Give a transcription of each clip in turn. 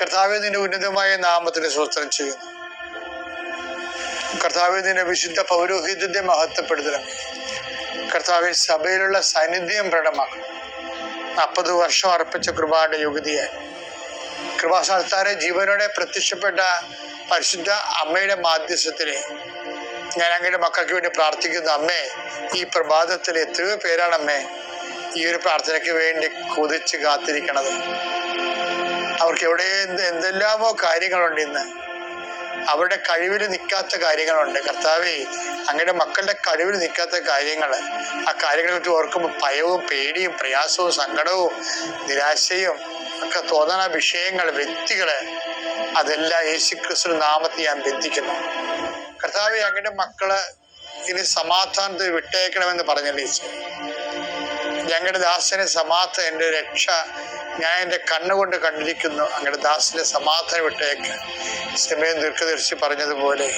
കർത്താവ് നിന്റെ ഉന്നതമായ നാമത്തിന് സ്വസ്ത്രം ചെയ്യുന്നു. കർത്താവ് നിന്റെ വിശുദ്ധ പൗരോഹിത്യത്തെ മഹത്വപ്പെടുത്തണം കർത്താവ് സഭയിലുള്ള സാന്നിധ്യം പ്രകടമാക്കണം നാൽപ്പത് വർഷം അർപ്പിച്ച കൃപയുടെ യോഗ്യതയായി. കൃപാസ്ഥാനത്താരെ ജീവനോടെ പ്രത്യക്ഷപ്പെട്ട പരിശുദ്ധ അമ്മയുടെ മാധ്യസ്ഥത്തിലെ ഞാൻ അങ്ങയുടെ മക്കൾക്ക് വേണ്ടി പ്രാർത്ഥിക്കുന്നു. അമ്മേ ഈ പ്രഭാതത്തിൽ എത്രയോ പേരാണ് അമ്മേ ഈ ഒരു പ്രാർത്ഥനയ്ക്ക് വേണ്ടി കൊതിച്ച് കാത്തിരിക്കണത്. അവർക്ക് എവിടെ എന്ത് എന്തെല്ലാമോ കാര്യങ്ങളുണ്ട് ഇന്ന്. അവരുടെ കഴിവിൽ നിൽക്കാത്ത കാര്യങ്ങളുണ്ട്. കർത്താവേ അങ്ങയുടെ മക്കളുടെ കഴിവിൽ നിൽക്കാത്ത കാര്യങ്ങൾ ആ കാര്യങ്ങളെ പറ്റി ഓർക്കുമ്പോൾ ഭയവും പേടിയും പ്രയാസവും സങ്കടവും നിരാശയും ഒക്കെ തോന്നണ വിഷയങ്ങൾ വ്യക്തികൾ അതെല്ലാം യേശു ക്രിസ്തു നാമത്തിൽ ഞാൻ ബന്ധിക്കുന്നു. കർത്താവെ അങ്ങയുടെ മക്കൾ ഇനി സമാധാനത്തിൽ വിട്ടേക്കണമെന്ന് പറഞ്ഞല്ലേ ഞങ്ങളുടെ ദാസനെ സമാധാനം എന്റെ രക്ഷ ഞാൻ എന്റെ കണ്ണുകൊണ്ട് കണ്ടിരിക്കുന്നു. അങ്ങയുടെ ദാസനെ സമാധാനം വിട്ടേക്ക്. സമയം ദീർഘദർശി പറഞ്ഞതുപോലെ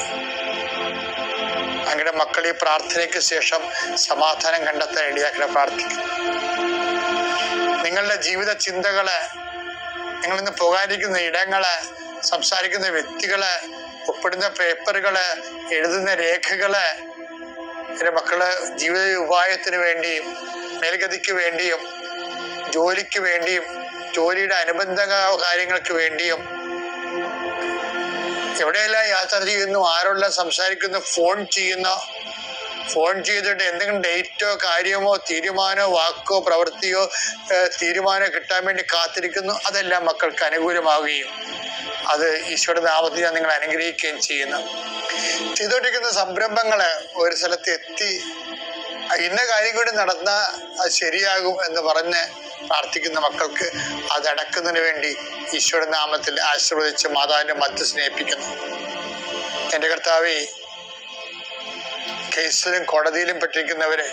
അങ്ങയുടെ മക്കൾ ഈ പ്രാർത്ഥനയ്ക്ക് ശേഷം സമാധാനം കണ്ടെത്താൻ ഇടയാക്കണ പ്രാർത്ഥിക്കുന്നു. നിങ്ങളുടെ ജീവിത ചിന്തകൾ നിങ്ങൾ ഇന്ന് പോകാനിരിക്കുന്ന ഇടങ്ങൾ സംസാരിക്കുന്ന വ്യക്തികൾ ഒപ്പിടുന്ന പേപ്പറുകൾ എഴുതുന്ന രേഖകൾ എന്റെ മക്കൾ ജീവിത ഉപായത്തിന് വേണ്ടിയും മേൽഗതിക്ക് വേണ്ടിയും ജോലിക്ക് വേണ്ടിയും ജോലിയുടെ അനുബന്ധ കാര്യങ്ങൾക്ക് വേണ്ടിയും. എവിടെയെല്ലാം യാത്ര ചെയ്യുന്നു ആരോടെല്ലാം സംസാരിക്കുന്നു ഫോൺ ചെയ്യുന്ന. ഫോൺ ചെയ്തിട്ട് എന്തെങ്കിലും ഡേറ്റോ കാര്യമോ തീരുമാനമോ വാക്കോ പ്രവൃത്തിയോ തീരുമാനമോ കിട്ടാൻ വേണ്ടി കാത്തിരിക്കുന്നു അതെല്ലാം മക്കൾക്ക് അനുകൂലമാവുകയും അത് ഈശോയുടെ നാമത്തിൽ ഞാൻ നിങ്ങൾ അനുഗ്രഹിക്കുകയും ചെയ്യുന്നു. ചെയ്തുകൊണ്ടിരിക്കുന്ന സംരംഭങ്ങൾ ഒരു സ്ഥലത്ത് എത്തി ഇന്ന കാര്യം കൂടി നടന്നാൽ അത് ശരിയാകും എന്ന് പറഞ്ഞ് പ്രാർത്ഥിക്കുന്ന മക്കൾക്ക് അതടക്കുന്നതിന് വേണ്ടി ഈശോയുടെ നാമത്തിൽ ആശീർവദിച്ച് മാതാവിന്റെ മധ്യ സ്നേഹിപ്പിക്കുന്നു എന്റെ കർത്താവേ കേസിലും കോടതിയിലും പെട്ടിരിക്കുന്നവരെ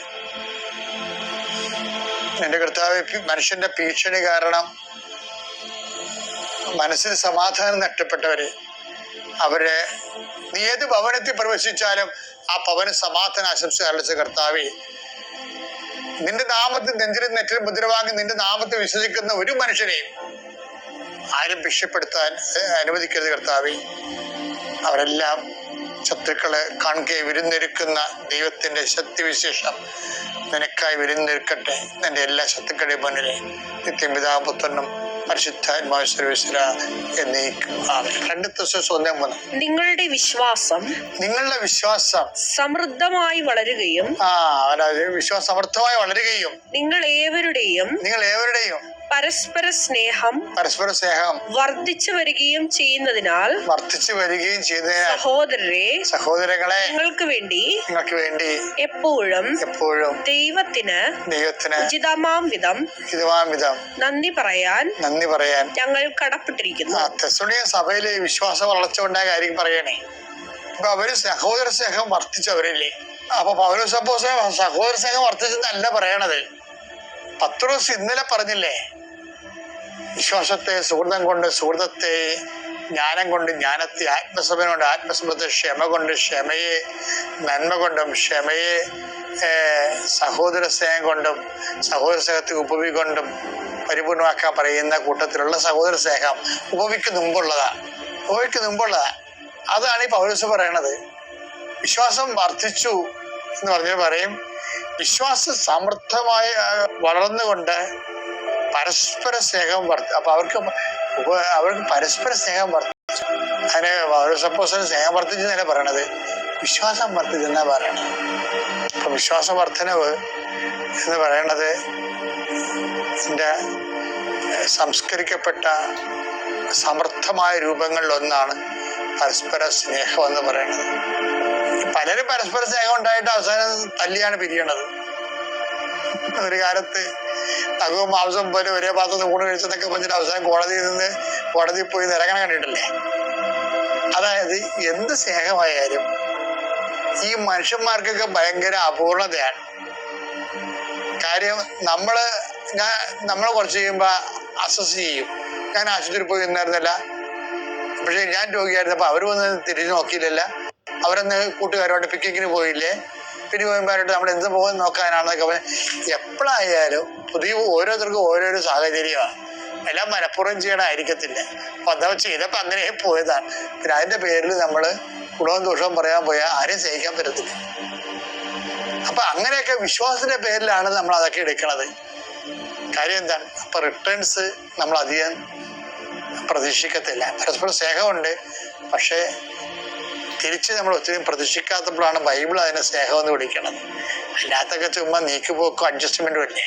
എന്റെ കർത്താവ് മനുഷ്യന്റെ ഭീഷണി കാരണം മനസ്സിന് സമാധാനം നഷ്ടപ്പെട്ടവര് അവരെ നീ ഏത് ഭവനത്തിൽ പ്രവേശിച്ചാലും ആ പവന് സമാധാന ആശംസ അറിയിച്ച കർത്താവെ നിന്റെ നാമത്തിൽ നെഞ്ചിലും നെറ്റിലും മുദ്രവാങ്ങി നിന്റെ നാമത്തെ വിശ്വസിക്കുന്ന ഒരു മനുഷ്യനെയും ആരും ഭിക്ഷപ്പെടുത്താൻ അനുവദിക്കരുത് കർത്താവെ. അവരെല്ലാം ശത്രുക്കളെ കാണുകയെ വിരുന്നൊരുക്കുന്ന ദൈവത്തിന്റെ ശക്തിവിശേഷം നിനക്കായി വിരുന്നൊരുക്കട്ടെ. നിന്റെ എല്ലാ ശത്രുക്കളുടെയും മുന്നിലെ നിത്യപിതാപുത്രനും പരിശുദ്ധാത്മാശ്വര എന്നേക്കും. രണ്ട് ഒന്നേ മൂന്ന് നിങ്ങളുടെ വിശ്വാസം നിങ്ങളുടെ വിശ്വാസം സമൃദ്ധമായി വളരുകയും ആ വിശ്വാസം സമൃദ്ധമായി വളരുകയും നിങ്ങൾ ഏവരുടെയും നിങ്ങൾ ഏവരുടെയും പരസ്പര സ്നേഹം പരസ്പര സ്നേഹം വർദ്ധിച്ചു വരികയും ചെയ്യുന്നതിനാൽ വർദ്ധിച്ചു വരികയും ചെയ്ത സഹോദരരെ സഹോദരങ്ങളെ നിങ്ങൾക്ക് വേണ്ടി നിങ്ങൾക്ക് വേണ്ടി എപ്പോഴും എപ്പോഴും ദൈവത്തിന് ദൈവത്തിന് ഉചിതമാം വിധം ഉചിതമാം വിധം നന്ദി പറയാൻ നന്ദി പറയാൻ ഞങ്ങൾ കടപ്പെട്ടിരിക്കുന്നു. ആ സഭയിലെ സഭയിൽ വിശ്വാസ വളർച്ച ഉണ്ടായ കാര്യം പറയണേ. അപ്പൊ അവർ സഹോദര സ്നേഹം വർദ്ധിച്ചവരല്ലേ? അപ്പൊ പൗരസപ്പോസ സഹോദര സ്നേഹം വർദ്ധിച്ചെന്നല്ല പറയണത്. പത്രോസ് ഇന്നലെ പറഞ്ഞില്ലേ? വിശ്വാസത്തെ സുഹൃതം കൊണ്ട് സുഹൃതത്തെ ജ്ഞാനം കൊണ്ട് ജ്ഞാനത്തെ ആത്മസഭനം കൊണ്ട് ആത്മസഭത്തെ ക്ഷമ കൊണ്ട് ക്ഷമയെ നന്മ കൊണ്ടും ക്ഷമയെ സഹോദര സ്നേഹം കൊണ്ടും സഹോദര സ്നേഹത്തെ ഉപവി കൊണ്ടും പരിപൂർണമാക്കാൻ പറയുന്ന കൂട്ടത്തിലുള്ള സഹോദര സ്നേഹം ഉപവിക്ക് മുമ്പുള്ളതാ. ഉപവിക്ക് മുമ്പുള്ളതാ. അതാണ് ഈ പൗരസ് പറയണത്. വിശ്വാസം വർദ്ധിച്ചു എന്ന് പറഞ്ഞാൽ പറയും വിശ്വാസം സമൃദ്ധമായി വളർന്നുകൊണ്ട് പരസ്പര സ്നേഹം വർദ്ധ അപ്പൊ അവർക്ക് അവർക്ക് പരസ്പര സ്നേഹം വർദ്ധിച്ചു. അതിന് സപ്പോസ് സ്നേഹം വർദ്ധിച്ചെന്നല്ല പറയണത്? വിശ്വാസം വർദ്ധിച്ചെന്നാ പറയണത്. അപ്പൊ വിശ്വാസ വർധനവ് എന്ന് പറയണത് ഇതിന്റെ സംസ്കരിക്കപ്പെട്ട സമർത്ഥമായ രൂപങ്ങളിൽ ഒന്നാണ് പരസ്പര സ്നേഹം എന്ന് പറയുന്നത്. പലരും പരസ്പര സ്നേഹം ഉണ്ടായിട്ട് അവസാനം തല്ലിയാണ് പിരിയണത്. ഒരു കാലത്ത് തകവും മാംസം പോലെ ഒരേ പാത്രത്തിൽ ഊണ് കഴിച്ചെന്നൊക്കെ പറഞ്ഞിട്ട് അവസാനം കോടതിയിൽ നിന്ന് കോടതിയിൽ പോയി നിരങ്ങണം കണ്ടിട്ടില്ലേ? അതായത് എന്ത് സ്നേഹമായാലും ഈ മനുഷ്യന്മാർക്കൊക്കെ ഭയങ്കര അപൂർണതയാണ്. കാര്യം നമ്മൾ ഞാൻ നമ്മളെ കുറച്ച് കഴിയുമ്പോൾ അസസ് ചെയ്യും. ഞാൻ ആശുപത്രിയിൽ പോയി നിന്നായിരുന്നില്ല. പക്ഷേ ഞാൻ രോഗിയായിരുന്നപ്പോൾ അവർ വന്ന് തിരിഞ്ഞു നോക്കിയില്ലല്ല. അവരന്ന് കൂട്ടുകാരോട്ട് പിക്കിങ്ങിന് പോയില്ലേ? പിന്നെ പോയപ്പോഴായിട്ട് നമ്മൾ എന്ത് പോകും നോക്കാനാണെന്നൊക്കെ പറഞ്ഞ് എപ്പോഴായാലും പുതിയ ഓരോരുത്തർക്കും ഓരോരോ സാഹചര്യമാണ്. എല്ലാം മനഃപൂർവം ചെയ്യണമായിരിക്കത്തില്ല അപ്പൊ എന്താ ചെയ്തപ്പോ അങ്ങനെ പോയതാണ് പിന്നെ അതിന്റെ പേരിൽ നമ്മൾ ഗുണവും ദോഷവും പറയാൻ പോയാൽ ആരെയും സഹിക്കാൻ പറ്റത്തില്ല. അപ്പൊ അങ്ങനെയൊക്കെ വിശ്വാസത്തിന്റെ പേരിലാണ് നമ്മൾ അതൊക്കെ എടുക്കണത്. കാര്യം എന്താണ്? അപ്പൊ റിട്ടേൺസ് നമ്മൾ അധികം പ്രതീക്ഷിക്കത്തില്ല. പരസ്പരം സ്നേഹമുണ്ട്. പക്ഷേ തിരിച്ച് നമ്മൾ ഒത്തിരി പ്രതീക്ഷിക്കാത്തപ്പോഴാണ് ബൈബിൾ അതിനെ സ്നേഹം എന്ന് വിളിക്കണത്. അല്ലാത്തൊക്കെ ചുമ്മാ നീക്കുപോക്കും അഡ്ജസ്റ്റ്മെന്റും അല്ലേ